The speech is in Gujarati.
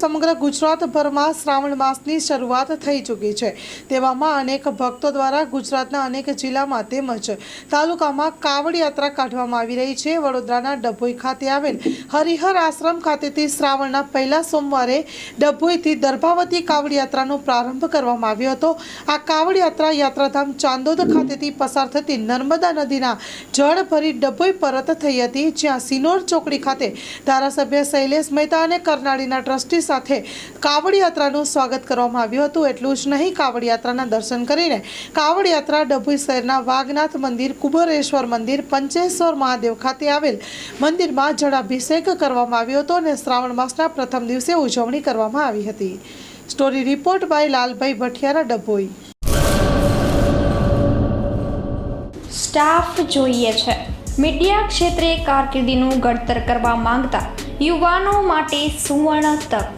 સમગ્ર ગુજરાતભરમાં શ્રાવણ માસની શરૂઆત થઈ ચૂકી છે. તેવામાં અનેક ભક્તો દ્વારા ગુજરાતના અનેક જિલ્લામાં તેમજ તાલુકામાં કાવડ યાત્રા કાઢવામાં આવી રહી છે. વડોદરાના ડભોઈ ખાતે આવેલ હરિહર આશ્રમ ખાતેથી શ્રાવણના પહેલા સોમવારે ડભોઈથી દર્ભાવતી કાવડ યાત્રાનો પ્રારંભ કરવામાં આવ્યો હતો. આ કાવડ યાત્રા યાત્રાધામ ચાંદોદ ખાતેથી પસાર થતી નર્મદા નદીના જળ ભરી ડભોઈ પરત થઈ હતી, જ્યાં સિનોર ચોકડી ખાતે ધારાસભ્ય શૈલેષ મહેતા અને કરનાળીના ટ્રસ્ટી સાથે કાવડ યાત્રાનું સ્વાગત કરવામાં આવ્યું હતું. એટલું જ નહીં કાવડ યાત્રાના દર્શન કરીને કાવડ યાત્રા ડભોઈ શહેરના વાઘનાથ મંદિર કુબરેશ્વર મંદિર, પંચેશ્વર મહાદેવ ખાતે આવેલ મંદિરમાં જળાભિષેક કરવામાં આવ્યો હતો અને શ્રાવણ માસના પ્રથમ દિવસે ઉજવણી કરવામાં આવી હતી. Story report by Lalbhai Bhathiyara Dabhoi. Staff જોઈએ છે. મીડિયા ક્ષેત્રે કારકિર્દીનું ઘડતર કરવા માંગતા યુવાનો માટે સુવર્ણ તક.